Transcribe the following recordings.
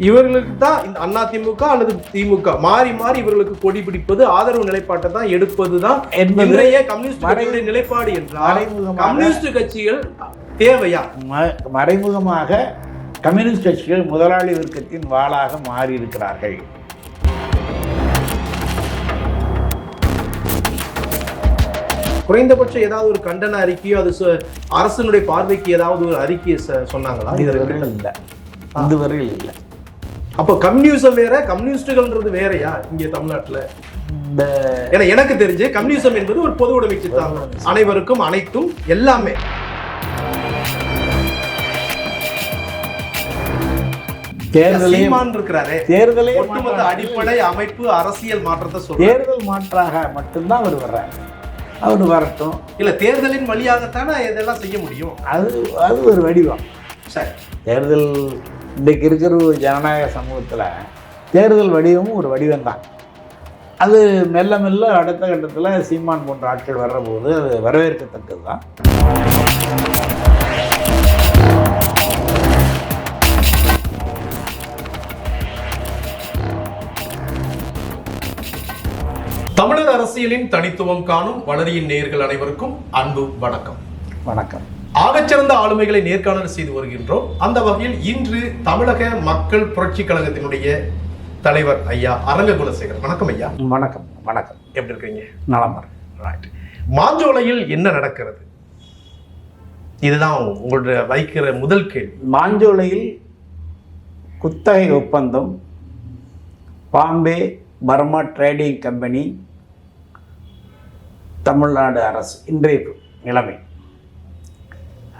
இவர்களுக்கு தான் இந்த அண்ணா திமுக அல்லது திமுக மாறி மாறி இவர்களுக்கு கொடி பிடிப்பது ஆதரவு நிலைப்பாட்டை தான் எடுப்பது தான் இன்றைய கம்யூனிஸ்ட் கட்சியுடைய நிலைப்பாடு என்றால் கம்யூனிஸ்ட் கட்சிகள் தேவையா? மறைமுகமாக கம்யூனிஸ்ட் கட்சிகள் முதலாளி வர்க்கத்தின் வாளாக மாறி இருக்கிறார்கள் குறைந்தபட்சம் ஏதாவது ஒரு கண்டன அறிக்கையோ அது அரசினுடைய பார்வைக்கு ஏதாவது ஒரு அறிக்கையை சொன்னாங்களா? இதுவரையில் இல்லை. இதுவரையில் இல்லை. அப்போ கம்யூனிசம் வேற கம்யூனிஸ்டுகள்ன்றது வேறயா இங்க தமிழ்நாட்டுல? ஏன்னா எனக்கு தெரிஞ்சு கம்யூனிசம் என்பது ஒரு பொது உடைமை சித்தாந்தம். அனைவருக்கும் அனைத்தும் எல்லாமே. அடிப்படை அமைப்பு அரசியல் மாற்றத்தை தேர்தல் மாற்றாக மட்டும்தான் அவர் வர்றார். அவர் வரட்டும். இல்ல தேர்தலின் வழியாகத்தானே இதெல்லாம் செய்ய முடியும்? அது அது ஒரு வடிவம். சரி. தேர்தல் இன்றைக்கு இருக்கிற ஒரு ஜனநாயக சமூகத்தில் தேர்தல் வடிவமும் ஒரு வடிவம் தான் அது மெல்ல மெல்ல அடுத்த கட்டத்தில் சீமான் போன்ற ஆட்கள் வர்ற போது அது வரவேற்கத்தக்கது தான் தமிழர் அரசியலின் தனித்துவம் காணும் வளரியின் நேயர்கள் அனைவருக்கும் அன்பு வணக்கம். வணக்கம். ஆகச்சிறந்த ஆளுமைகளை நேர்காணல் செய்து வருகின்றோம். அந்த வகையில் இன்று தமிழக மக்கள் புரட்சி கழகத்தினுடைய தலைவர் ஐயா அரங்க குலசேகர் வணக்கம் ஐயா. வணக்கம் வணக்கம். எப்படி இருக்கீங்க? நலமர் ரைட் மாஞ்சோலையில் என்ன நடக்கிறது? இதுதான் உங்களுடைய வைக்கிற முதல் கேள்வி. மாஞ்சோலையில் குத்தகை ஒப்பந்தம் Bombay Burma trading company Tamil Nadu அரசு இன்றைய நிலைமை.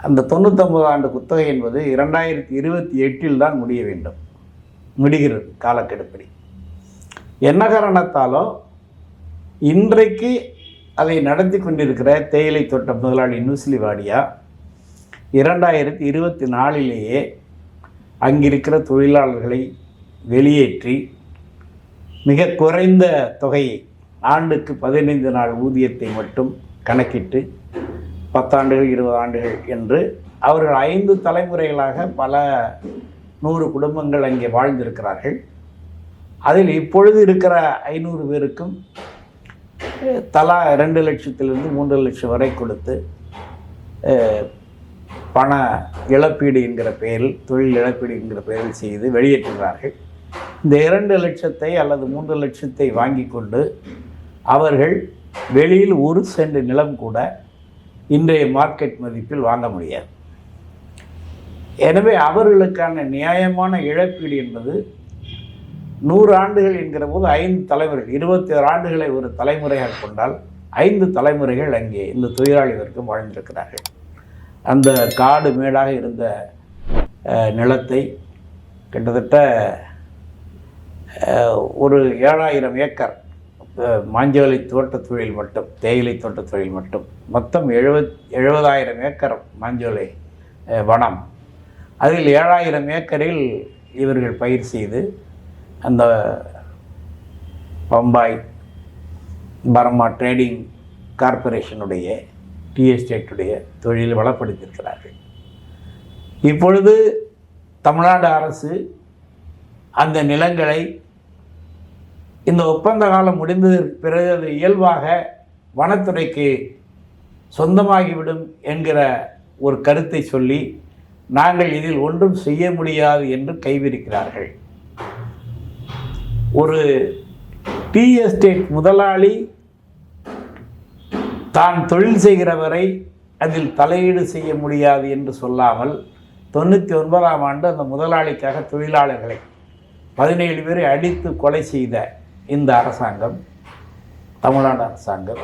அந்த தொண்ணூத்தொம்பது ஆண்டு குத்தகை என்பது இரண்டாயிரத்தி இருபத்தி எட்டில் தான் முடிய வேண்டும். முடிகிறது காலக்கெடுப்படி என்ன காரணத்தாலோ இன்றைக்கு அதை நடத்தி கொண்டிருக்கிற தேயிலை தோட்ட முதலாளி நூசிலி வாடியா இரண்டாயிரத்தி இருபத்தி நாலிலேயே அங்கிருக்கிற தொழிலாளர்களை வெளியேற்றி மிக குறைந்த தொகையை ஆண்டுக்கு பதினைந்து நாள் ஊதியத்தை மட்டும் கணக்கிட்டு பத்தாண்டுகள் இருபது ஆண்டுகள் என்று அவர்கள் ஐந்து தலைமுறைகளாக பல நூறு குடும்பங்கள் அங்கே வாழ்ந்திருக்கிறார்கள். அதில் இப்பொழுது இருக்கிற ஐநூறு பேருக்கும் தலா ரெண்டு லட்சத்திலிருந்து மூன்று லட்சம் வரை கொடுத்து பண இழப்பீடு என்கிற பெயரில் தொழில் இழப்பீடு என்கிற பெயரில் செய்து வெளியேற்றுகிறார்கள். இந்த இரண்டு லட்சத்தை அல்லது மூன்று லட்சத்தை வாங்கி கொண்டு அவர்கள் வெளியில் ஒரு சென்ட் நிலம் கூட இன்றைய மார்க்கெட் மதிப்பில் வாங்க முடியாது. எனவே அவர்களுக்கான நியாயமான இழப்பீடு என்பது நூறு ஆண்டுகள் என்கிற போது ஐந்து தலைமுறைகள் இருபத்தி ஆறு ஆண்டுகளை ஒரு தலைமுறையாக கொண்டால் ஐந்து தலைமுறைகள் அங்கே இந்த தொழிலாளி வர்க்கம் வாழ்ந்திருக்கிறார்கள். அந்த காடு மேடாக இருந்த நிலத்தை கிட்டத்தட்ட ஒரு ஏழாயிரம் ஏக்கர் மாஞ்சோலை தோட்ட தொழில் மட்டும் தேயிலை தோட்டத் தொழில் மட்டும். மொத்தம் எழுபத் எழுபதாயிரம் ஏக்கர் மாஞ்சோலை வனம். அதில் ஏழாயிரம் ஏக்கரில் இவர்கள் பயிர் செய்து அந்த பம்பாய் பர்மா ட்ரேடிங் கார்ப்பரேஷனுடைய டி எஸ்டேட்டுடைய தொழில் வளப்படுத்தியிருக்கிறார்கள். இப்பொழுது தமிழ்நாடு அரசு அந்த நிலங்களை இந்த ஒப்பந்த காலம் முடிந்ததற்கு பிறகு அது இயல்பாக வனத்துறைக்கு சொந்தமாகிவிடும் என்கிற ஒரு கருத்தை சொல்லி நாங்கள் இதில் ஒன்றும் செய்ய முடியாது என்று கைவிரிக்கிறார்கள். ஒரு டி எஸ்டேட் முதலாளி தான் தொழில் செய்கிறவரை அதில் தலையீடு செய்ய முடியாது என்று சொல்லாமல் தொண்ணூற்றி ஒன்பதாம் ஆண்டு அந்த முதலாளிக்காக தொழிலாளர்களை பதினேழு பேரை அடித்து கொலை செய்த இந்த அரசாங்கம் தமிழ்நாடு அரசாங்கம்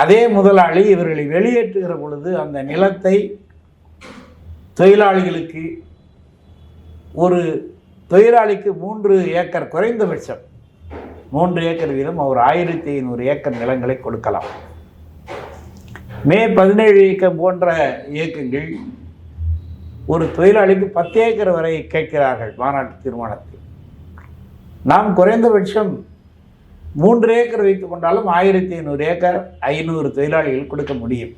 அதே முதலாளி இவர்களை வெளியேற்றுகிற பொழுது அந்த நிலத்தை தொழிலாளிகளுக்கு ஒரு தொழிலாளிக்கு மூன்று ஏக்கர் குறைந்தபட்சம் மூன்று ஏக்கர் வீதம் அவர் ஆயிரத்தி ஐநூறு ஏக்கர் நிலங்களை கொடுக்கலாம். மே பதினேழு இயக்கம் போன்ற இயக்கங்கள் ஒரு தொழிலாளிக்கு பத்து ஏக்கர் வரை கேட்கிறார்கள் மாநாட்டு தீர்மானத்தில். நாம் குறைந்தபட்சம் மூன்று ஏக்கர் வைத்துக் கொண்டாலும் ஆயிரத்தி ஐநூறு ஏக்கர் ஐநூறு தொழிலாளிகள் கொடுக்க முடியும்.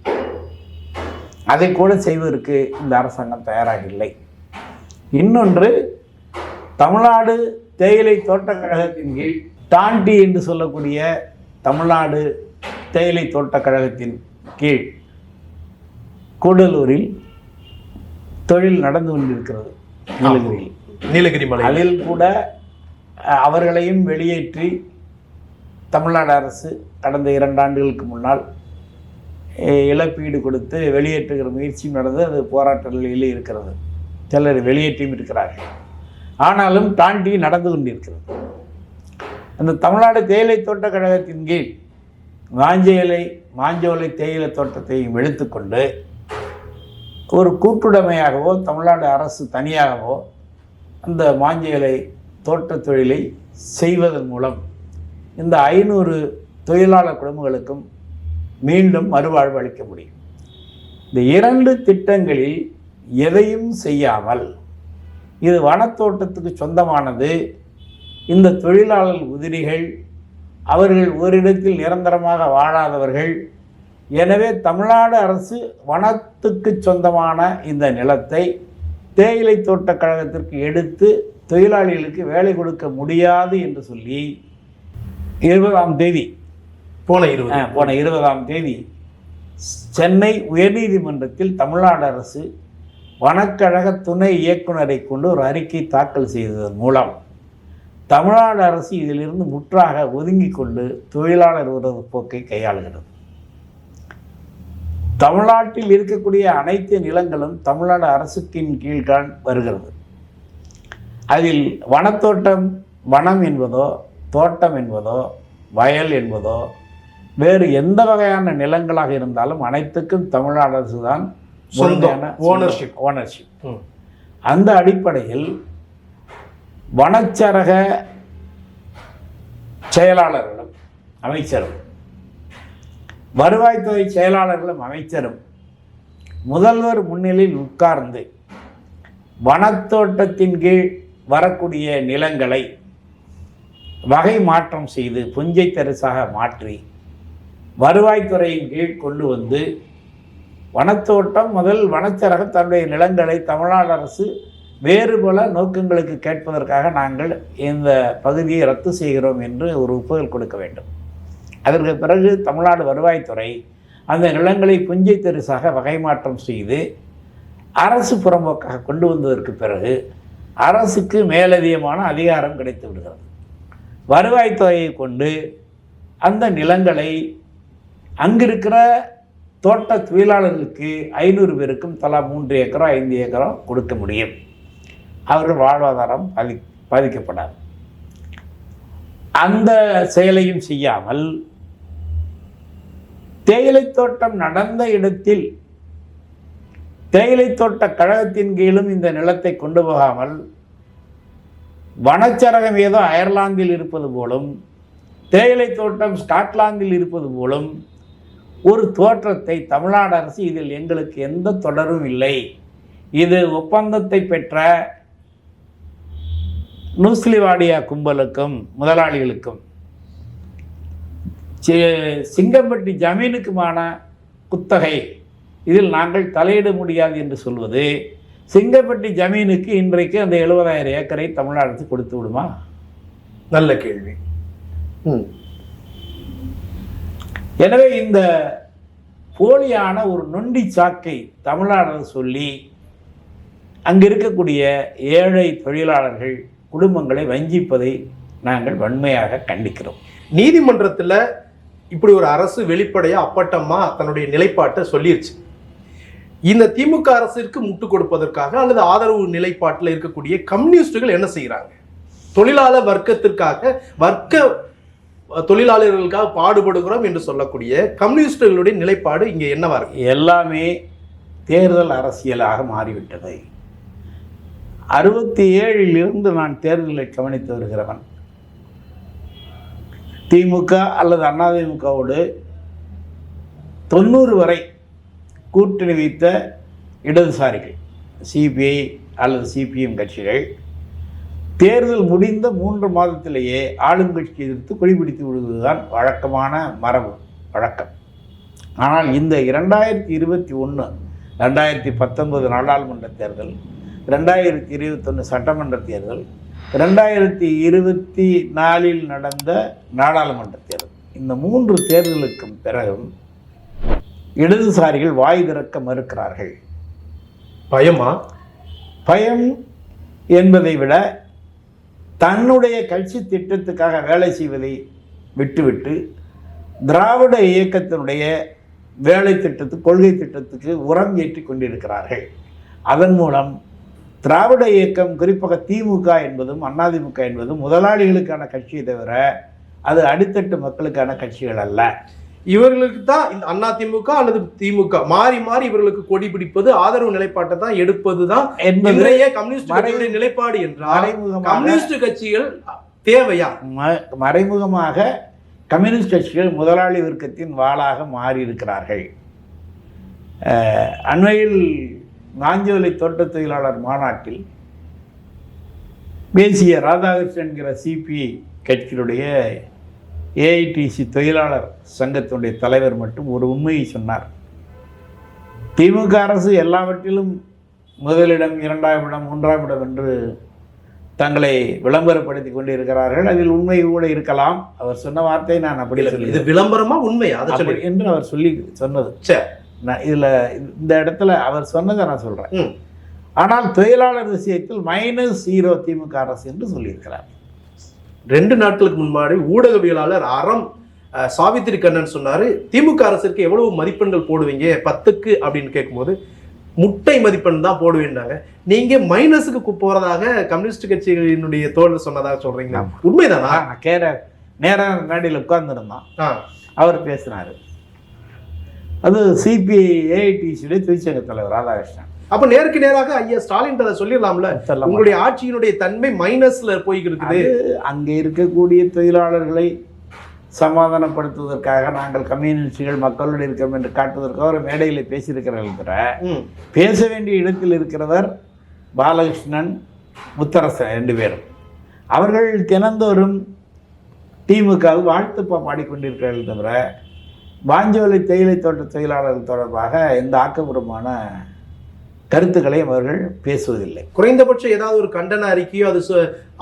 அதை கூட செய்வதற்கு இந்த அரசாங்கம் தயாராக இல்லை. இன்னொன்று தமிழ்நாடு தேயிலை தோட்டக் கழகத்தின் கீழ் டாண்டி என்று சொல்லக்கூடிய தமிழ்நாடு தேயிலை தோட்டக் கழகத்தின் கீழ் கூடலூரில் தொழில் நடந்து கொண்டிருக்கிறது. நீலகிரி மலை அதில் கூட அவர்களையும் வெளியேற்றி தமிழ்நாடு அரசு கடந்த இரண்டு ஆண்டுகளுக்கு முன்னால் இழப்பீடு கொடுத்து வெளியேற்றுகிற முயற்சியும் நடந்து அது போராட்ட நிலையில் இருக்கிறது. சிலர் வெளியேற்றியும் இருக்கிறார்கள். ஆனாலும் தாண்டி நடந்து கொண்டிருக்கிறது. அந்த தமிழ்நாடு தேயிலை தோட்டக் கழகத்தின் கீழ் மாஞ்சேலை மாஞ்சோலை தேயிலை தோட்டத்தையும் எடுத்துக்கொண்டு ஒரு கூட்டுடைமையாகவோ தமிழ்நாடு அரசு தனியாகவோ அந்த மாஞ்சேலை தோட்ட தொழிலை செய்வதன் மூலம் இந்த ஐநூறு தொழிலாளர் குடும்பங்களுக்கும் மீண்டும் மறுவாழ்வு அளிக்க முடியும். இந்த இரண்டு திட்டங்களில் எதையும் செய்யாமல் இது வனத்தோட்டத்துக்கு சொந்தமானது இந்த தொழிலாளர் உதிரிகள் அவர்கள் ஓரிடத்தில் நிரந்தரமாக வாழாதவர்கள் எனவே தமிழ்நாடு அரசு வனத்துக்கு சொந்தமான இந்த நிலத்தை தேயிலை தோட்டக் கழகத்திற்கு எடுத்து தொழிலாளிகளுக்கு வேலை கொடுக்க முடியாது என்று சொல்லி இருபதாம் தேதி போன இருபது. போன இருபதாம் தேதி சென்னை உயர்நீதிமன்றத்தில் தமிழ்நாடு அரசு வனக்கழக துணை இயக்குனரை கொண்டு ஒரு அறிக்கை தாக்கல் செய்ததன் மூலம் தமிழ்நாடு அரசு இதிலிருந்து முற்றாக ஒதுங்கிக் கொண்டு தொழிலாளர் உறவு போக்கை கையாளுகிறது. தமிழ்நாட்டில் இருக்கக்கூடிய அனைத்து நிலங்களும் தமிழ்நாடு அரசுக்கின் கீழ்தான் வருகிறது. அதில் வனத்தோட்டம் வனம் என்பதோ தோட்டம் என்பதோ வயல் என்பதோ வேறு எந்த வகையான நிலங்களாக இருந்தாலும் அனைத்துக்கும் தமிழ்நாடு அரசு தான் சொந்தம், ownership. ஓனர்ஷிப் ம். அந்த அடிப்படையில் வனச்சரக செயலாளர்களும் அமைச்சரும் வருவாய்த்துறை செயலாளர்களும் அமைச்சரும் முதல்வர் முன்னிலையில் உட்கார்ந்து வனத்தோட்டத்தின் கீழ் வரக்கூடிய நிலங்களை வகை மாற்றம் செய்து புஞ்சை தரிசாக மாற்றி வருவாய்த்துறையின் கீழ் கொண்டு வந்து வனத்தோட்டம் முதல் வனச்சரகம் தன்னுடைய நிலங்களை தமிழ்நாடு அரசு வேறு பல நோக்கங்களுக்கு கேட்பதற்காக நாங்கள் இந்த பகுதியை ரத்து செய்கிறோம் என்று ஒரு ஒப்புதல் கொடுக்க வேண்டும். அதற்கு பிறகு தமிழ்நாடு வருவாய்த்துறை அந்த நிலங்களை புஞ்சை தரிசாக வகை மாற்றம் செய்து அரசு புறம்போக்காக கொண்டு வந்ததற்கு பிறகு அரசுக்கு மேலதிகமான அதிகாரம் கிடைத்து விடுகிறது. வருவாய்த்துறையை கொண்டு அந்த நிலங்களை அங்கிருக்கிற தோட்ட தொழிலாளர்களுக்கு ஐநூறு பேருக்கும் தலா மூன்று ஏக்கரோ ஐந்து ஏக்கரோ கொடுக்க முடியும். அவர்கள் வாழ்வாதாரம் பாதி பாதிக்கப்படாது. அந்த செயலையும் செய்யாமல் தேயிலை தோட்டம் நடந்த இடத்தில் தேயிலை தோட்ட கழகத்தின் கீழும் இந்த நிலத்தை கொண்டு போகாமல் வனச்சரகம் ஏதோ அயர்லாந்தில் இருப்பது போலும் தேயிலை தோட்டம் ஸ்காட்லாந்தில் இருப்பது போலும் ஒரு தோற்றத்தை தமிழ்நாடு அரசு இதில் எங்களுக்கு எந்த தொடரும் இல்லை. இது ஒப்பந்தத்தை பெற்ற நூஸ்லிவாடியா கும்பலுக்கும் முதலாளிகளுக்கும் சிங்கம்பட்டி ஜமீனுக்குமான குத்தகை இதில் நாங்கள் தலையிட முடியாது என்று சொல்வது சிங்கப்பட்டி ஜமீனுக்கு இன்றைக்கு அந்த எழுபதாயிரம் ஏக்கரை தமிழ்நாடு கொடுத்து விடுமா? நல்ல கேள்வி. எனவே இந்த போலியான ஒரு நொண்டி சாக்கை தமிழ்நாடு சொல்லி அங்கு இருக்கக்கூடிய ஏழை தொழிலாளர்கள் குடும்பங்களை வஞ்சிப்பதை நாங்கள் வன்மையாக கண்டிக்கிறோம். நீதிமன்றத்துல இப்படி ஒரு அரசு வெளிப்படையா அப்பட்டமா தன்னுடைய நிலைப்பாட்டை சொல்லிருச்சு. இந்த திமுக அரசிற்கு முட்டு கொடுப்பதற்காக அல்லது ஆதரவு நிலைப்பாட்டில் இருக்கக்கூடிய கம்யூனிஸ்டுகள் என்ன செய்கிறாங்க தொழிலாளர் வர்க்கத்திற்காக வர்க்க தொழிலாளர்களுக்காக பாடுபடுகிறோம் என்று சொல்லக்கூடிய கம்யூனிஸ்டுகளுடைய நிலைப்பாடு இங்கே என்னவா இருக்கு? எல்லாமே தேர்தல் அரசியலாக மாறிவிட்டது. அறுபத்தி ஏழில் இருந்து நான் தேர்தலை கவனித்து வருகிறவன். திமுக அல்லது அதிமுகவோடு தொண்ணூறு வரை கூட்டணி வைத்த இடதுசாரிகள் சிபிஐ அல்லது சிபிஎம் கட்சிகள் தேர்தல் முடிந்த மூன்று மாதத்திலேயே ஆளுங்கட்சி எதிர்த்து கொடிபிடித்து விடுவதுதான் வழக்கமான மரபு வழக்கம். ஆனால் இந்த இரண்டாயிரத்தி இருபத்தி ஒன்று ரெண்டாயிரத்தி பத்தொன்பது நாடாளுமன்ற தேர்தல் ரெண்டாயிரத்தி இருபத்தொன்று சட்டமன்ற தேர்தல் ரெண்டாயிரத்தி இருபத்தி நாலில் நடந்த நாடாளுமன்ற தேர்தல் இந்த மூன்று தேர்தலுக்கும் பிறகும் இடதுசாரிகள் வாய் திறக்க மறுக்கிறார்கள். பயமா? பயம் என்பதை விட தன்னுடைய கட்சி திட்டத்துக்காக வேலை செய்வதை விட்டுவிட்டு திராவிட இயக்கத்தினுடைய வேலை திட்டத்து கொள்கை திட்டத்துக்கு உரம் ஏற்றி கொண்டிருக்கிறார்கள். அதன் மூலம் திராவிட இயக்கம் குறிப்பாக திமுக என்பதும் அதிமுக என்பதும் முதலாளிகளுக்கான கட்சியை தவிர அது அடித்தட்டு மக்களுக்கான கட்சிகள் அல்ல. இவர்களுக்கு தான் இந்த அண்ணா திமுக அல்லது திமுக மாறி மாறி இவர்களுக்கு கொடி பிடிப்பது ஆதரவு நிலைப்பாட்டை தான் எடுப்பது தான் இன்றைய கம்யூனிஸ்ட் மறை- கட்சியுடைய நிலைப்பாடு என்றால் கம்யூனிஸ்ட் கட்சிகள் தேவையா? மறைமுகமாக கம்யூனிஸ்ட் கட்சிகள் முதலாளி வர்க்கத்தின் வாளாக மாறியிருக்கிறார்கள். அஹ், அண்மையில் மாஞ்சோலை தோட்டத் தொழிலாளர் மாநாட்டில் பேசிய ராதாகிருஷ்ணன் என்கிற சிபிஐ கட்சியினுடைய ஏஐடிசி தொழிலாளர் சங்கத்தினுடைய தலைவர் மட்டும் ஒரு உண்மையை சொன்னார். திமுக அரசு எல்லாவற்றிலும் முதலிடம் இரண்டாம் இடம் மூன்றாம் இடம் என்று தங்களை விளம்பரப்படுத்தி கொண்டிருக்கிறார்கள். அதில் உண்மை கூட இருக்கலாம். அவர் சொன்ன வார்த்தை நான் அப்படி சொல்லி இது விளம்பரமா உண்மையா அதை என்று அவர் சொல்லி சொன்னது. சரி. நான் இதில் இந்த இடத்துல அவர் சொன்னதை நான் சொல்கிறேன். ஆனால் தொழிலாளர் விஷயத்தில் மைனஸ் ஹீரோ திமுக அரசு என்று சொல்லியிருக்கிறார். ரெண்டு நாட்களுக்கு முன்னாடி ஊடகவியலாளர் அறம் சாவித்திரி கண்ணன் சொன்னாரு திமுக அரசிற்கு எவ்வளவு மதிப்பெண்கள் போடுவீங்க? பத்துக்கு? அப்படின்னு கேட்கும்போது முட்டை மதிப்பெண் தான் போடுவேன்டாங்க நீங்க மைனஸுக்கு போறதாக கம்யூனிஸ்ட் கட்சியினுடைய தோழர் சொன்னதாக சொல்றீங்க. உண்மைதானா? கேர நேராக மேடையில் உட்கார்ந்துருந்தான். அவர் பேசினார். அது சிபிஐ ஏஐடிசியுடைய தொழிற்சங்க தலைவர் ராதாகிருஷ்ணன். அப்ப நேருக்கு நேராக ஐயா ஸ்டாலின் அதை சொல்லிடலாம்ல? சொல்ல உங்களுடைய ஆட்சியினுடைய தன்மை மைனஸ்ல அது அங்கே இருக்கக்கூடிய தொழிலாளர்களை சமாதானப்படுத்துவதற்காக நாங்கள் கம்யூனிஸ்டுகள் மக்களோடு இருக்கிறோம் என்று காட்டுவதற்காக ஒரு மேடையில் பேசியிருக்கிறார்கள் தவிர. பேச வேண்டிய இடத்தில் இருக்கிறவர் பாலகிருஷ்ணன் முத்தரசன் ரெண்டு பேரும். அவர்கள் தினந்தோறும் திமுக வாழ்த்து பாடிக்கொண்டிருக்கிறார்கள் தவிர வாஞ்சோலை தேயிலை தோட்ட தொழிலாளர்கள் தொடர்பாக எந்த ஆக்கப்பூர்வமான கருத்துக்களையும் அவர்கள் பேசுவதில்லை. குறைந்தபட்சம் ஏதாவது ஒரு கண்டன அறிக்கையோ அது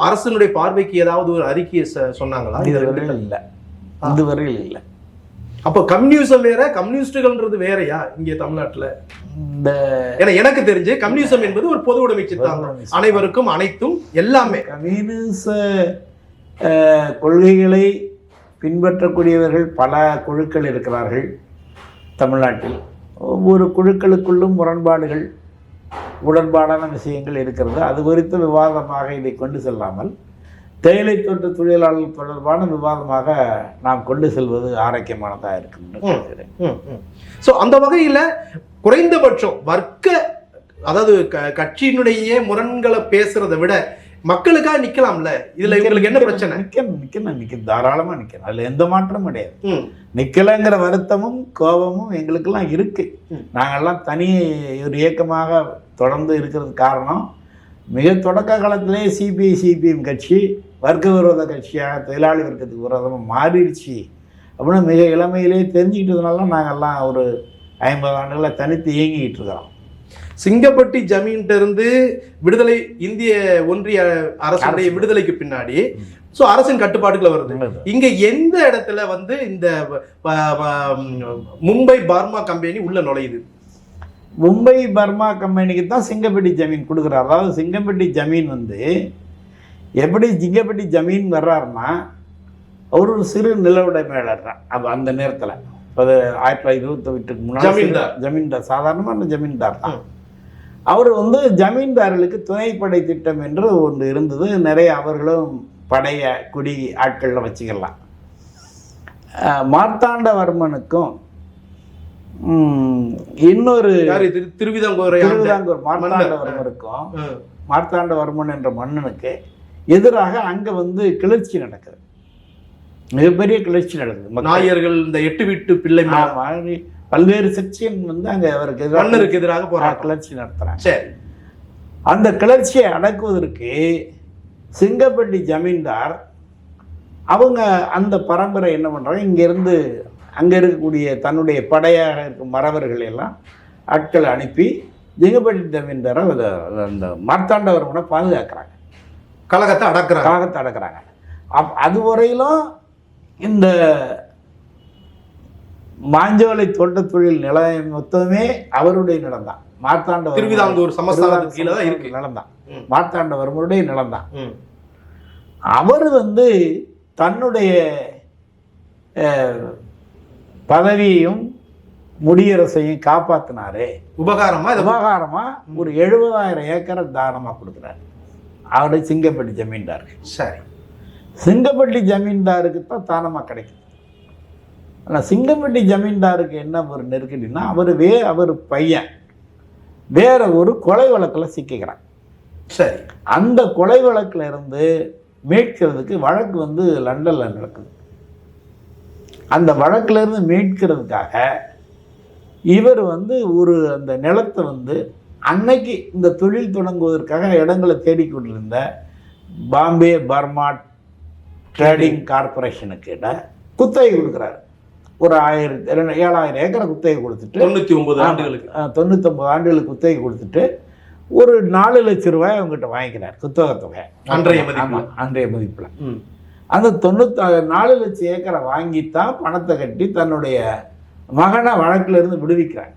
அரசினுடைய பார்வைக்கு ஏதாவது ஒரு அறிக்கையை சொன்னாங்களா? இதுவரையில் இல்லை. இதுவரையில் இல்லை. அப்ப கம்யூனிசம் வேற கம்யூனிஸ்டுகள்ன்றது வேறயா இங்க தமிழ்நாட்டுல? இந்த ஏன்னா எனக்கு தெரிஞ்சு கம்யூனிசம் என்பது ஒரு பொது உடைமை சித்தாந்தம். அனைவருக்கும் அனைத்தும் எல்லாமே. கம்யூனிச கொள்கைகளை பின்பற்றக்கூடியவர்கள் பல குழுக்கள் இருக்கிறார்கள் தமிழ்நாட்டில். ஒவ்வொரு குழுக்களுக்குள்ளும் முரண்பாடுகள் உடன்பாடான விஷயங்கள் இருக்கிறது. அது குறித்த விவாதமாக இதை கொண்டு செல்லாமல் தேயிலை தோட்ட தொழிலாளர்கள் தொடர்பான விவாதமாக நாம் கொண்டு செல்வது ஆரோக்கியமானதாக. கருதுகிறேன் சோ அந்த வகையில குறைந்தபட்சம் வர்க்க அதாவது க- கட்சியினுடைய முரண்களை பேசுறதை விட மக்களுக்காக நிக்கலாம்ல? இதுல இவங்களுக்கு என்ன பிரச்சனை? நிக்கணும் நிக்கணும் நிக்கணும் தாராளமாக நிக்கணும் அதில் எந்த மாற்றமும் கிடையாது. நிக்கலைங்கிற வருத்தமும் கோபமும் எங்களுக்கெல்லாம் இருக்கு. ம். நாங்கள்லாம் தனி ஒரு இயக்கமாக தொடர்ந்து இருக்கிறது காரணம் மிக தொடக்க காலத்திலே சிபிஐ சிபிஎம் கட்சி வர்க்க விரோத கட்சியாக தொழிலாளி வர்க்கத்துக்கு விரோதமாக மாறிடுச்சு. அப்படின்னு மிக இளமையிலே தெரிஞ்சுக்கிட்டதுனால நாங்கள்லாம் ஒரு ஐம்பது ஆண்டுகளை தனித்து இயங்கிக்கிட்டு இருக்கிறோம். சிங்கப்பட்டி ஜமீன்ட்ட இருந்து விடுதலை இந்திய ஒன்றிய அரசுடைய அரசு. விடுதலைக்கு பின்னாடி. சோ அரசின் கட்டுப்பாட்டுக்குள்ள வருது. இங்க எந்த இடத்துல வந்து இந்த மும்பை பார்மா கம்பெனி உள்ள நுழையுது மும்பை பர்மா கம்பெனிக்கு தான் சிங்கப்பட்டி ஜமீன் கொடுக்குறாரு அதாவது சிங்கப்பட்டி ஜமீன் வந்து எப்படி சிங்கப்பட்டி ஜமீன் வர்றாருன்னா அவர் ஒரு சிறு நிலவுடைமையாளர் தான் அப்போ அந்த நேரத்தில் அது ஆயிரத்தி தொள்ளாயிரத்தி இருபத்தெட்டுக்கு முன்னாடி ஜமீன்தார். ஜமீன்தார் சாதாரணமான ஜமீன்தார் தான். அவர் வந்து ஜமீன்தார்களுக்கு துணைப்படை திட்டம் என்று ஒன்று இருந்தது. நிறைய அவர்களும் படைய குடி ஆட்களில் வச்சுக்கலாம். மார்த்தாண்டவர்மனுக்கும் இன்னொரு திருவிதாங்கூரை திருவிதாங்கூர் மார்த்தாண்டவர்மனுக்கும். மார்த்தாண்டவர்மன் என்ற மன்னனுக்கு எதிராக அங்கே வந்து கிளர்ச்சி நடக்குது. மிகப்பெரிய கிளர்ச்சி நடக்குது. நாயர்கள் இந்த எட்டு வீட்டு பிள்ளை பல்வேறு செக்ஷன் வந்து அங்கே அவருக்கு மன்னருக்கு எதிராக போராட்டம். கிளர்ச்சி நடத்துகிறாங்க சரி. அந்த கிளர்ச்சியை அடக்குவதற்கு சிங்கப்பட்டி ஜமீன்தார் அவங்க அந்த பரம்பரை என்ன பண்ணுறாங்க இங்கேருந்து அங்கே இருக்கக்கூடிய தன்னுடைய படையாக இருக்கும் மறவர்கள் எல்லாம் ஆட்களை அனுப்பி சிங்கப்பட்டி ஜமீன்தாரை அதை அந்த மார்த்தாண்டவர்மனை பாதுகாக்கிறாங்க. கழகத்தை அடக்குறாங்க. கழகத்தை அடக்குறாங்க. அப் அது வரையிலும் இந்த மாஞ்சோலை தோட்ட தொழில் நிலையம் மொத்தமே அவருடைய நிலம்தான். மார்த்தாண்ட திருவிதாங்கூர் சமஸ்தானத்துக்கு கீழே தான் இருக்கு. நிலம்தான். ம். மார்த்தாண்டவர்மருடைய நிலம்தான். ம். அவர் வந்து தன்னுடைய பதவியையும் முடியரசையும் காப்பாத்தினாரு. உபகாரமா இதை உபகாரமா ஒரு எழுபதாயிரம் ஏக்கரை தானமா கொடுக்குறாரு அவருடைய சிங்கப்பட்டி ஜமீன்தாருக்கு. சரி. சிங்கப்பட்டி ஜமீன்தாருக்கு தான் தானமாக கிடைக்குது? ஆனால் சிங்கப்பட்டி ஜமீன்தாருக்கு என்ன ஒரு நெருக்கடினா அவர் வே அவர் பையன் வேற ஒரு கொலை வழக்கில் சிக்கிக்கிறான். சரி. அந்த கொலை வழக்கில் இருந்து மீட்கிறதுக்கு வழக்கு வந்து லண்டனில் நடக்குது. அந்த வழக்குல இருந்து மீட்கிறதுக்காக இவர் வந்து ஒரு அந்த நிலத்தை வந்து அன்னைக்கு இந்த தொழில் தொடங்குவதற்காக இடங்களை தேடிக்கொண்டிருந்த பாம்பே பர்மா ட்ரேடிங் கார்பரேஷனுக்கிட்ட குத்தகை கொடுக்குறாரு. ஒரு ஆயிரத்தி ரெண்டு ஏழாயிரம் ஏக்கரை குத்தகை கொடுத்துட்டு தொண்ணூத்தி ஒன்பது ஆண்டுகளுக்கு. ஆ, தொண்ணூத்தொம்பது ஆண்டுகளுக்கு குத்தகை கொடுத்துட்டு ஒரு நாலு லட்ச ரூபாய் அவங்ககிட்ட வாங்கிக்கிறார் குத்தகை தொகை. அன்றைய மதிப்புல. ஆமா, அன்றைய மதிப்பில். அந்த தொண்ணூத்தி நாலு லட்சம் ஏக்கரை வாங்கித்தான் பணத்தை கட்டி தன்னுடைய மகனை வழக்குல இருந்து விடுவிக்கிறாங்க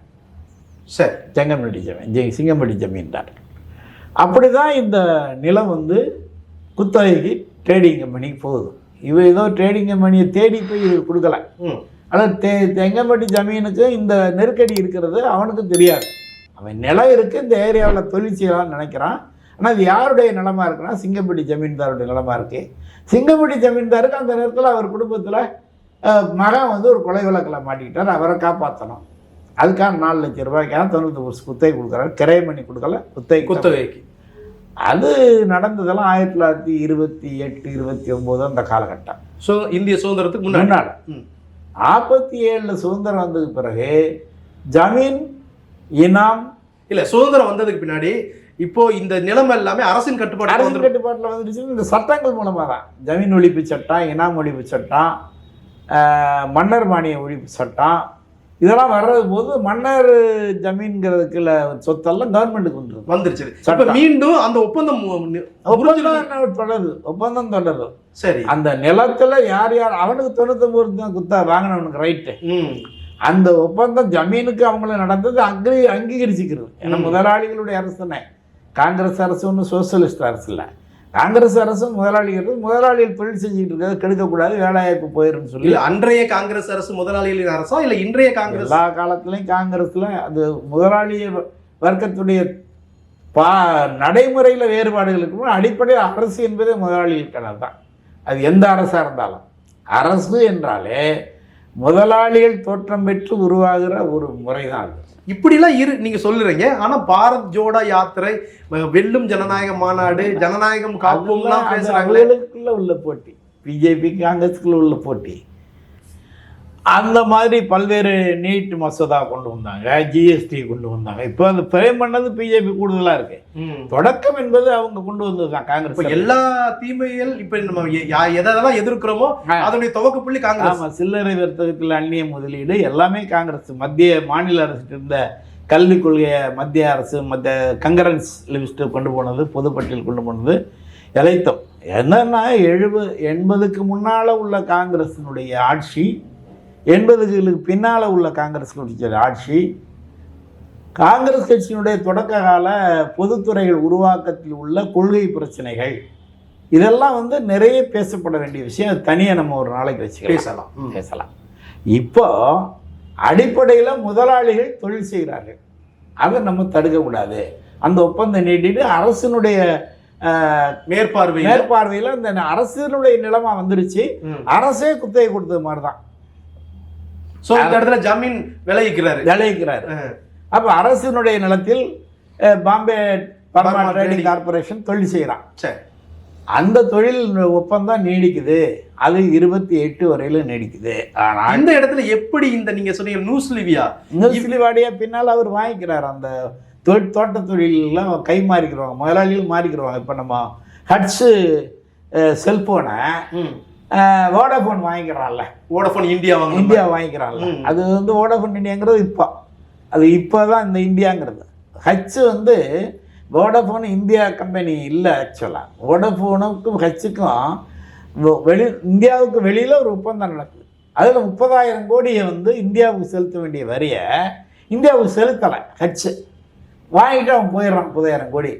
சரி. செங்கம்பட்டி ஜமீன் ஜெ- சிங்கம்பட்டி ஜமீன்தார். அப்படி தான் இந்த நிலம் வந்து குத்தகைக்கு ட்ரேடிங் கம்பெனிக்கு போகுது. இவ ஏதோ ட்ரேடிங் கம்பெனியை தேடி போய் கொடுக்கல. ஆனால் தெ தெங்கம்பட்டி ஜமீனுக்கு இந்த நெருக்கடி இருக்கிறது அவனுக்கு தெரியாது. அவன் நிலம் இருக்குது இந்த ஏரியாவில் தொழில் செய்யலாம்னு நினைக்கிறான். ஆனால் அது யாருடைய நிலமா இருக்குன்னா சிங்கம்பட்டி ஜமீன்தாருடைய நிலமா இருக்கு. சிங்கம்பட்டி ஜமீன்தாருக்கு அந்த நேரத்தில் அவர் குடும்பத்தில் மகன் வந்து ஒரு கொலை வழக்கில் மாட்டிக்கிட்டார் அவரை காப்பாற்றணும் அதுக்காக நாலு லட்சம் ரூபாய்க்காக தொண்ணூற்றி வருஷம் குத்தகை கொடுக்குறாரு. கிரையம் பண்ணி கொடுக்கல குத்தகை குத்தகைக்கு. அது நடந்ததெல்லாம் ஆயிரத்தி தொள்ளாயிரத்தி இருபத்தி எட்டு இருபத்தி ஒம்பது அந்த காலகட்டம். சோ இந்திய சுதந்திரத்துக்கு முன்னாடி. நாற்பத்தி ஏழில் சுதந்திரம் வந்ததுக்கு பிறகு ஜமீன் இனாம் இல்ல சுதந்திரம் வந்ததுக்கு பின்னாடி இப்போ இந்த நிலம் எல்லாமே அரசின் கட்டுப்பாடு அரசின் கட்டுப்பாட்டில் வந்துருச்சு. இந்த சட்டங்கள் மூலமாக தான். ஜமீன் ஒழிப்பு சட்டம் இனாம் ஒழிப்பு சட்டம் மன்னர் மானிய ஒழிப்பு சட்டம் இதெல்லாம் வர்றது போது மன்னர் ஜமீன்கிறதுக்குள்ள சொத்தெல்லாம் கவர்மெண்ட்டுக்கு வந்துருது வந்துருச்சு. இப்ப. மீண்டும் அந்த ஒப்பந்தம் ஒப்பந்தம் தொடருது? ஒப்பந்தம் தொடருது. சரி. அந்த நிலத்துல யார் யார் அவனுக்கு தொண்ணூத்தொம்பது குத்தா வாங்கினவனுக்கு ரைட்டு. அந்த ஒப்பந்தம் ஜமீனுக்கு அவங்கள நடந்தது அங்கீ அங்கீகரிச்சுக்கிறது. ஏன்னா. முதலாளிகளுடைய அரசுனே காங்கிரஸ் அரசு ஒன்றும் சோசியலிஸ்ட் அரசு இல்லை. காங்கிரஸ் அரசும் முதலாளிகள் முதலாளிகள் தொழில் செஞ்சுக்கிட்டு இருக்கிறத கெடுக்கக்கூடாது வேலைவாய்ப்பு போயிருன்னு சொல்லி. அன்றைய காங்கிரஸ் அரசு முதலாளிகளின் அரசா? இல்ல இன்றைய காங்கிரஸ்? எல்லா காலத்துலேயும் காங்கிரஸ்ல அது முதலாளிய வர்க்கத்துடைய பா நடைமுறையில் வேறுபாடுகள் இருக்கும் அடிப்படையில் அரசு என்பதே முதலாளிகளுக்கானது தான் அது எந்த அரசாக இருந்தாலும். அரசு என்றாலே முதலாளிகள் தோற்றம் பெற்று உருவாகிற ஒரு முறை தான் அது. இப்படிலாம் இரு நீங்க சொல்லுறீங்க. ஆனா பாரத் ஜோடா யாத்திரை வெல்லும் ஜனநாயக மாநாடு ஜனநாயகம் காப்போம்லாம் அவங்களுக்குள்ள உள்ள போட்டி. பிஜேபி காங்கிரஸுக்குள்ள உள்ள போட்டி. அந்த மாதிரி பல்வேறு நீட் மசோதா கொண்டு வந்தாங்க ஜிஎஸ்டி கொண்டு வந்தாங்க. இப்போ அந்த பிரேம் பண்ணது பிஜேபி கூடுதலாக இருக்கு. தொடக்கம் என்பது அவங்க கொண்டு வந்தது தான் காங்கிரஸ் எல்லா தீமைகள் இப்ப நம்ம எதெல்லாம் எதிர்க்கிறோமோ. அதனுடைய துவக்க புள்ளி காங்கிரஸ். ஆமாம் சில்லறை வர்த்தகத்தில் அந்நிய முதலீடு எல்லாமே காங்கிரஸ். மத்திய மாநில அரசு இருந்த கல்விக் கொள்கையை மத்திய அரசு மத்திய கங்கரன்ஸ் லிஸ்ட்டு கொண்டு போனது பொதுப்பட்டியல் கொண்டு போனது எதைத்தோம் என்னன்னா எழுபது எண்பதுக்கு முன்னால் உள்ள காங்கிரஸினுடைய ஆட்சி எண்பதுகளுக்கு பின்னால் உள்ள காங்கிரஸ் கட்சியோட ஆட்சி காங்கிரஸ் கட்சியினுடைய தொடக்க கால பொதுத்துறைகள் உருவாக்கத்தில் உள்ள கொள்கை பிரச்சனைகள் இதெல்லாம் வந்து நிறைய பேசப்பட வேண்டிய விஷயம். அது தனியாக நம்ம ஒரு நாளைக்கு வச்சுக்கலாம். பேசலாம். பேசலாம். இப்போ அடிப்படையில் முதலாளிகள் தொழில் செய்கிறார்கள். அதை நம்ம தடுக்கக்கூடாது. அந்த ஒப்பந்தம் நீட்டிட்டு அரசினுடைய ஆஹ், மேற்பார்வையில்? இந்த அரசினுடைய நிலமா வந்துருச்சு. அரசே குத்தகை கொடுத்தது மாதிரி தான் சோ இந்த இடத்துல ஜமீன் விளைவிக்கிறாரு. விளைவிக்கிறாரு. அப்போ அரசினுடைய நிலத்தில் பாம்பே பர்மா ட்ரேடிங். கார்பரேஷன் தொழில் செய்கிறான் சரி அந்த தொழில் ஒப்பந்தம் நீடிக்குது. அது இருபத்தி எட்டு வரையிலும் நீடிக்குது. ஆனால் அந்த இடத்துல எப்படி இந்த நீங்க சொன்னீங்க நியூஸ் லிவியா? முஸ்லிவாடியா பின்னால் அவர் வாங்கிக்கிறார். அந்த தொழில் தோட்ட தொழிலெலாம் கை மாறிக்கிறவாங்க முதலாளிகள் மாறிக்கிறவாங்க. இப்போ நம்ம ஹட்ஸு செல்ஃபோனை வோடாஃபோன் வாங்கிக்கிறான்ல. வோடஃபோன் இந்தியா வாங்க இந்தியா வாங்கிக்கிறான்ல. அது வந்து வோடாஃபோன் இந்தியாங்கிறது இப்போ. அது இப்போ தான் இந்த இந்தியாங்கிறது ஹட்ஸு வந்து வோடஃபோன் இந்தியா கம்பெனி இல்லை ஆக்சுவலாக வோடஃபோனுக்கும் ஹச்சுக்கும் வெளி இந்தியாவுக்கு வெளியில் ஒரு ஒப்பந்தம் நடக்குது. அதில் முப்பதாயிரம் கோடியை வந்து இந்தியாவுக்கு செலுத்த வேண்டிய வரியை இந்தியாவுக்கு செலுத்தலை ஹச்சு வாங்கிட்டு அவன் போயிடுறான் முப்பதாயிரம் கோடி.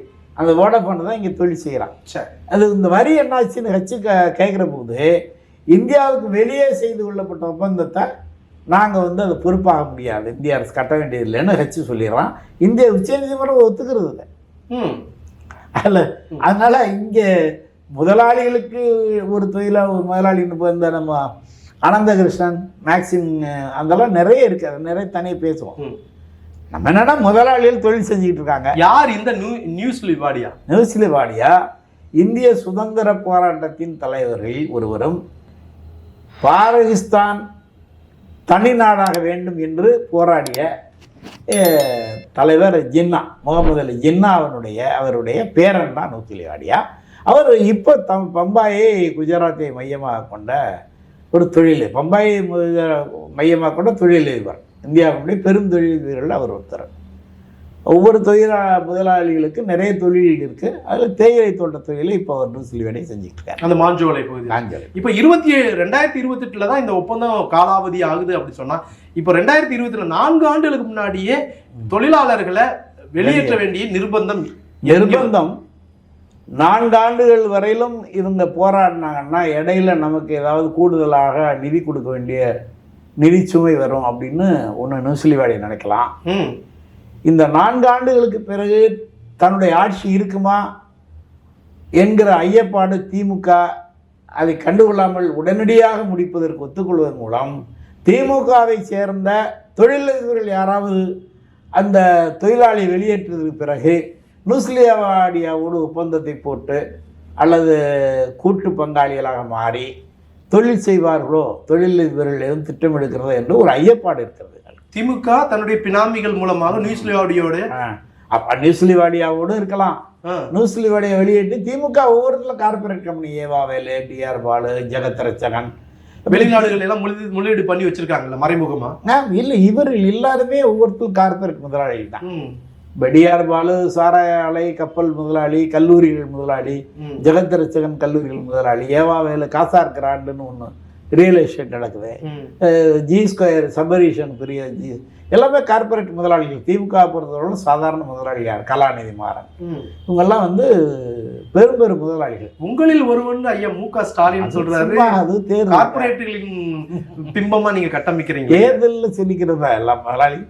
அந்த வோடஃபோன் தான் இங்கே தொழில் செய்கிறான் சரி. அது இந்த வரி என்னாச்சுன்னு ஹச்சு க கேட்குற போது இந்தியாவுக்கு வெளியே செய்து கொள்ளப்பட்ட ஒப்பந்தத்தை நாங்கள் வந்து அதை பொறுப்பாக முடியாது. இந்திய அரசு கட்ட வேண்டியது இல்லைன்னு ஹச்சு சொல்லிடுறான். இந்திய உச்சநீதிமன்றம் ஒத்துக்கிறது இல்லை. ம். அதில் அதனால் இங்கே முதலாளிகளுக்கு ஒரு தொழிலாக ஒரு முதலாளின்னு இந்த நம்ம அனந்தகிருஷ்ணன் மேக்சிம் அதெல்லாம் நிறைய இருக்குது அது நிறைய தனியாக பேசுவோம். நம்ம என்னன்னா முதலாளிகள் தொழில் செஞ்சுக்கிட்டு இருக்காங்க? யார் இந்த நியூ நியூஸ் லிவாடியா நியூசில வாடியா? இந்திய சுதந்திர போராட்டத்தின் தலைவர்களில் ஒருவரும் பாகிஸ்தான் தனி நாடாக வேண்டும் என்று போராடிய தலைவர் ஜின்னா முகமது அலி ஜின்னா அவனுடைய அவருடைய பேரன் தான் நூசிலி வாடியா. அவர் இப்போ தம் பம்பாயை குஜராத்தை மையமாக கொண்ட ஒரு தொழில் பம்பாயை மையமாக கொண்ட தொழிலதிபர் இந்தியாவுடைய பெரும் தொழிலதிபர்கள் அவர் ஒருத்தர். ஒவ்வொரு தொழிலா முதலாளிகளுக்கு நிறைய தொழில் இருக்குது அதில் தேயிலை தோட்ட தொழிலை இப்போ அவர் நூசிலி வேலையை செஞ்சுட்டு இருக்காரு அந்த மாஞ்சோலை பகுதி. காஞ்சல் இப்போ இருபத்தி ஏழு ரெண்டாயிரத்தி இருபத்தெட்டுல தான் இந்த ஒப்பந்தம் காலாவதி ஆகுது அப்படி சொன்னா இப்போ ரெண்டாயிரத்தி இருபத்துல நான்கு ஆண்டுகளுக்கு முன்னாடியே தொழிலாளர்களை வெளியேற்ற வேண்டிய நிர்பந்தம் நிர்பந்தம் நான்கு ஆண்டுகள் வரையிலும் இவங்க போராடினாங்கன்னா இடையில நமக்கு ஏதாவது கூடுதலாக நிதி கொடுக்க வேண்டிய நிதிச்சுமை வரும் அப்படின்னு ஒன்று நூசிலிவாடி நினைக்கலாம். இந்த நான்கு ஆண்டுகளுக்கு பிறகு தன்னுடைய ஆட்சி இருக்குமா என்கிற ஐயப்பாடு திமுக அதை கண்டுகொள்ளாமல் உடனடியாக முடிப்பதற்கு ஒத்துக்கொள்வதன் மூலம் திமுகவை சேர்ந்த தொழிலதிபர்கள் யாராவது அந்த தொழிலாளி வெளியேற்றதுக்கு பிறகு நூஸ்லியாவாடியாவோடு ஒப்பந்தத்தை போட்டு அல்லது கூட்டு பங்காளிகளாக மாறி தொழில் செய்வார்களோ தொழிலதிபர்கள் எதுவும் திட்டமிடுகிறதோ என்று ஒரு ஐயப்பாடு இருக்கிறது. திமுக தன்னுடைய பினாமிகள் மூலமாக நியூஸ் லிவாடியோட அப்போ நியூஸ்லிவாடியாவோடு இருக்கலாம். நியூஸ்லிவாடியை வெளியிட்டு திமுக ஒவ்வொருத்துல கார்பரேட் கம்பெனி ஏவா வேலு டிஆர் பாலு ஜெகத் ரச்சகன் வெளிநாடுகள் எல்லாம் முதலீடு முதலீடு பண்ணி வச்சிருக்காங்கல்ல மறைமுகமா? இல்லை இவர் எல்லாருமே ஒவ்வொருத்தரும் கார்பரேட் முதலாளி தான். ம், டிஆர் பாலு சாராய ஆலை கப்பல் முதலாளி கல்லூரிகள் முதலாளி. ஜெகத் ரச்சகன் கல்லூரிகள் முதலாளி ஏவா வேலு காசார் கிராண்டுன்னு ஒன்று ரியல் எஸ்டேட் நடக்குது. ஜி ஸ்கொயர் சபரீஷன் பெரிய ஜி எல்லாமே கார்பரேட் முதலாளிகள். திமுக பொறுத்தவரை சாதாரண முதலாளி யார்? கலாநிதி மாறன். இவங்கெல்லாம் வந்து பெரும் பெரும் முதலாளிகள். உங்களில் ஒருவன் ஐயா மு க ஸ்டாலின் சொல்றாரு. அது தேர்தல். கார்பரேட்டுகளின் பிம்பமா நீங்க கட்டமைக்கிறீங்க. தேர்தலில் சொல்லிக்கிறதா எல்லா முதலாளி?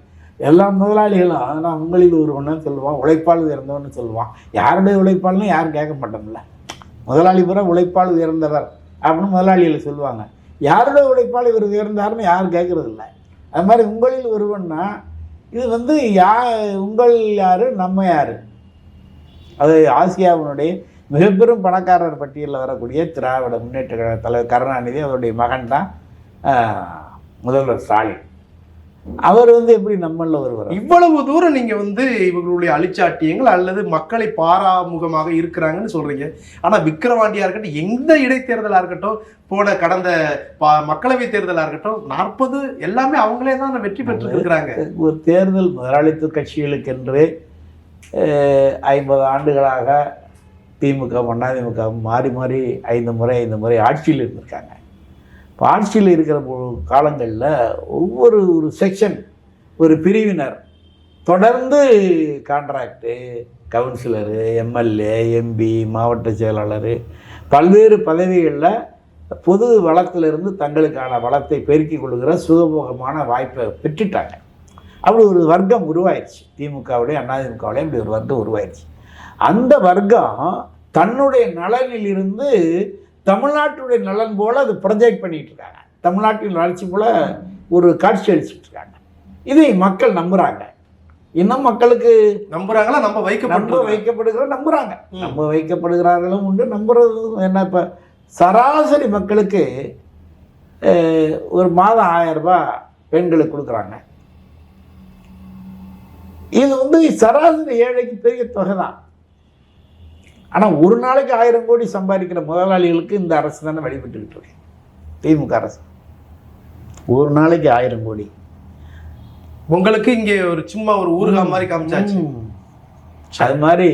எல்லா முதலாளிகளும் அதனால் உங்களில் ஒருவன்னு சொல்லுவான் உழைப்பால் உயர்ந்தவன்னு சொல்லுவான். யாருடைய உழைப்பால்னு யாரும் கேட்க மாட்டோம்ல. முதலாளி பூரா உழைப்பால் உயர்ந்தவர் அப்படின்னு முதலாளிகள் சொல்லுவாங்க. யாருடைய உழைப்பால் இவர் உயர்ந்தாருன்னு யாரும் கேட்கறது இல்லை. அது மாதிரி உங்களில் ஒருவன்னா இது வந்து யா உங்கள் யார் நம்ம யார்? அது ஆசியாவினுடைய மிகப்பெரும் பணக்காரர் பட்டியலில் வரக்கூடிய திராவிட முன்னேற்ற கழக தலைவர் கருணாநிதி அவருடைய மகன் தான் முதல்வர் ஸ்டாலின். அவர் வந்து எப்படி நம்மள ஒருவர்? இவ்வளவு தூரம் நீங்க வந்து இவர்களுடைய அழிச்சாட்டியங்கள் அல்லது மக்களை பாராமுகமாக இருக்கிறாங்கன்னு சொல்றீங்க. ஆனா விக்கிரவாண்டியா இருக்கட்டும் எந்த இடைத்தேர்தலா இருக்கட்டும் போன கடந்த மக்களவை தேர்தலா இருக்கட்டும் நாற்பது எல்லாமே அவங்களே தான் வெற்றி பெற்று இருக்கிறாங்க. ஒரு தேர்தல் முதலாளித்துவ கட்சிகளுக்கென்று ஐம்பது ஆண்டுகளாக திமுக அதிமுக மாறி மாறி ஐந்து முறை ஐந்து முறை ஆட்சியில் இருந்திருக்காங்க. இப்போ ஆட்சியில் இருக்கிற காலங்களில் ஒவ்வொரு ஒரு செக்ஷன் ஒரு பிரிவினர் தொடர்ந்து கான்ட்ராக்டு கவுன்சிலரு எம்எல்ஏ எம்பி மாவட்ட செயலாளர் பல்வேறு பதவிகளில் பொது வளத்திலிருந்து தங்களுக்கான வளத்தை பெருக்கிக் கொள்கிற சுகபோகமான வாய்ப்பை பெற்றுட்டாங்க. அப்படி ஒரு வர்க்கம் உருவாயிடுச்சு திமுகவுடைய அதிமுகவுடைய இப்படி ஒரு வர்க்கம் உருவாயிடுச்சு அந்த வர்க்கம் தன்னுடைய நலனில் இருந்து தமிழ்நாட்டுடைய நலன் போல அது ப்ரொஜெக்ட் பண்ணிட்டு இருக்காங்க. தமிழ்நாட்டின் வளர்ச்சி போல ஒரு காட்சி அளிச்சுட்டு இருக்காங்க. இதை மக்கள் நம்புறாங்க. இன்னும் மக்களுக்கு நம்புறாங்களா? நம்ம நம்ப வைக்கப்பட்டு வைக்கப்படுகிற நம்புறாங்க. ம். நம்ப வைக்கப்படுகிறார்களும் உண்டு. நம்புறது என்ன இப்போ சராசரி மக்களுக்கு ஒரு மாதம் ஆயிரம் ரூபாய் பெண்களுக்கு கொடுக்குறாங்க. இது வந்து சராசரி ஏழைக்கு பெரிய தொகை தான் ஆனால் ஒரு நாளைக்கு ஆயிரம் கோடி சம்பாதிக்கிற முதலாளிகளுக்கு இந்த அரசு தானே வழிபட்டுக்கிட்டு இருக்கு. திமுக அரசு. ஒரு நாளைக்கு ஆயிரம் கோடி. உங்களுக்கு இங்க ஒரு சும்மா ஒரு ஊருகா மாதிரி காமிச்சாச்சு. அது மாதிரி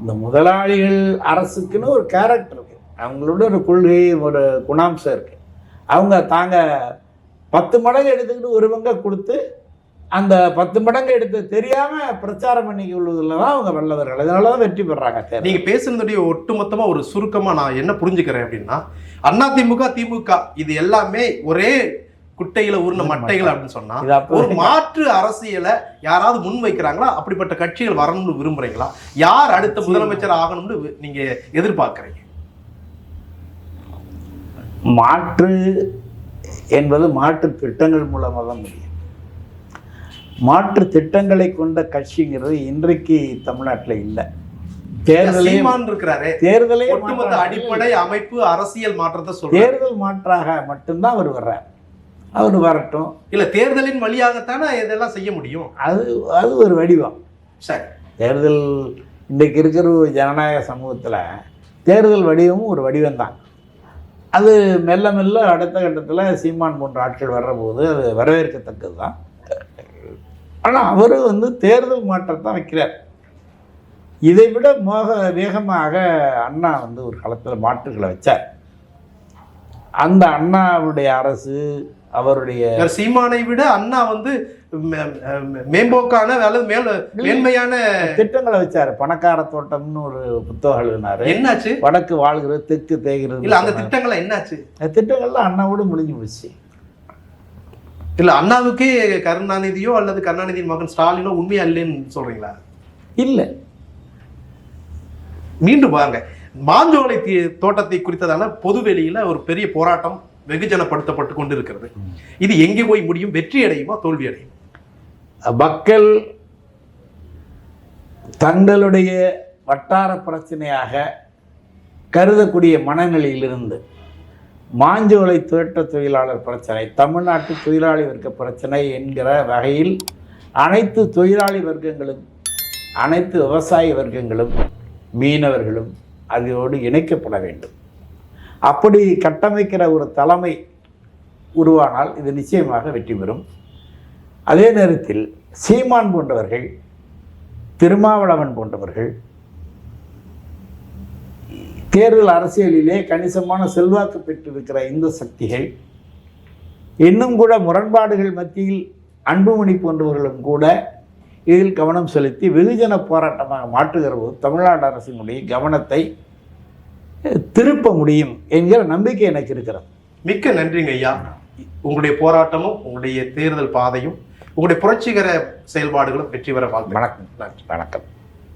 இந்த முதலாளிகள் அரசுக்குன்னு ஒரு கேரக்டர் இருக்கு. அவங்களோட ஒரு கொள்கை ஒரு குணாம்சம் இருக்கு. அவங்க தாங்க பத்து மடங்கு எடுத்துக்கிட்டு ஒரு பங்கை கொடுத்து அந்த பத்து மடங்கு எடுத்து தெரியாம பிரச்சாரம் பண்ணிக்கொள்வதில் தான் அவங்க வல்லவர்கள். அதனால தான் வெற்றி பெறாங்க. நீங்க பேசுனதுடைய ஒட்டுமொத்தமா ஒரு சுருக்கமா நான் என்ன புரிஞ்சுக்கிறேன் அப்படின்னா அண்ணா திமுக திமுக இது எல்லாமே ஒரே குட்டையில உருண மட்டைகள் அப்படின்னு சொன்னா ஒரு மாற்று அரசியலை யாராவது முன் வைக்கிறாங்களா? அப்படிப்பட்ட கட்சிகள் வரணும்னு விரும்புறீங்களா? யார் அடுத்த முதலமைச்சர் ஆகணும்னு நீங்க எதிர்பார்க்கறீங்க? மாற்று என்பது மாற்று திட்டங்கள் மூலமாக தான் முடியும். மாற்று திட்டங்களை கொண்ட கட்சிங்கிறது இன்றைக்கு தமிழ்நாட்டில் இல்லை. தேர்தலே இருக்கிறாரே தேர்தலே ஒட்டுமொத்த அடிப்படை அமைப்பு அரசியல் மாற்றத்தை சொல்றாரு. தேர்தல் மாற்றாக மட்டும்தான் அவர் வர்றார். அவர் வரட்டும். இல்ல தேர்தலின் வழியாகத்தானே இதெல்லாம் செய்ய முடியும்? அது அது ஒரு வடிவம். சரி. தேர்தல் இன்றைக்கு இருக்கிற ஒரு ஜனநாயக சமூகத்தில் தேர்தல் வடிவமும் ஒரு வடிவம்தான். அது மெல்ல மெல்ல அடுத்த கட்டத்தில் சீமான் போன்ற ஆட்கள் வர்றபோது அது வரவேற்கத்தக்கது தான் ஆனால் அவர் வந்து தேர்தல் மாற்றத்தை வைக்கிறார். இதை விட மோக வேகமாக அண்ணா வந்து ஒரு காலத்தில் மாற்றுகளை வச்சார். அந்த அண்ணாவுடைய அரசு அவருடைய சீமானை விட அண்ணா வந்து மேம்போக்கான அல்லது மேல மேன்மையான திட்டங்களை வச்சார். பணக்கார தோட்டம்னு ஒரு புத்தகம் எழுதினாரு. என்னாச்சு? வடக்கு வாழ்கிறது தெற்கு தேய்கிறது இல்ல அந்த திட்டங்களை என்னாச்சு? அந்த திட்டங்கள்லாம் அண்ணாவோட முடிஞ்சு போச்சு. இல்ல அண்ணாவுக்கே கருணாநிதியோ அல்லது கருணாநிதியின் மகன் ஸ்டாலினோ உண்மையா இல்லைன்னு சொல்றீங்களா? இல்லை. மீண்டும் வாங்க. மாஞ்சோலை தோட்டத்தை குறித்ததான பொதுவெளியில ஒரு பெரிய போராட்டம் வெகுஜனப்படுத்தப்பட்டு கொண்டு இருக்கிறது இது எங்கே போய் முடியும்? வெற்றி அடையுமா? தோல்வி அடையும்? மக்கள் தங்களுடைய வட்டார பிரச்சனையாக கருதக்கூடிய மனநிலையிலிருந்து மாஞ்சோலை தோட்ட தொழிலாளர் பிரச்சனை தமிழ்நாட்டு தொழிலாளி வர்க்க பிரச்சனை என்கிற வகையில் அனைத்து தொழிலாளி வர்க்கங்களும் அனைத்து விவசாய வர்க்கங்களும் மீனவர்களும் அதோடு இணைக்கப்பட வேண்டும். அப்படி கட்டமைக்கிற ஒரு தலைமை உருவானால் இது நிச்சயமாக வெற்றி பெறும். அதே நேரத்தில் சீமான் போன்றவர்கள் திருமாவளவன் போன்றவர்கள் தேர்தல் அரசியலிலே கணிசமான செல்வாக்கு பெற்றிருக்கிற இந்த சக்திகள் இன்னும் கூட முரண்பாடுகள் மத்தியில் அன்புமணி போன்றவர்களும் கூட இதில் கவனம் செலுத்தி வெகுஜன போராட்டமாக மாற்றுகிற போது தமிழ்நாடு அரசினுடைய கவனத்தை திருப்ப முடியும் என்கிற நம்பிக்கை எனக்கு இருக்கிறது. மிக்க நன்றிங்க ஐயா. உங்களுடைய போராட்டமும் உங்களுடைய தேர்தல் பாதையும் உங்களுடைய புரட்சிகர செயல்பாடுகளும் வெற்றி பெற வணக்கம். நன்றி. வணக்கம்.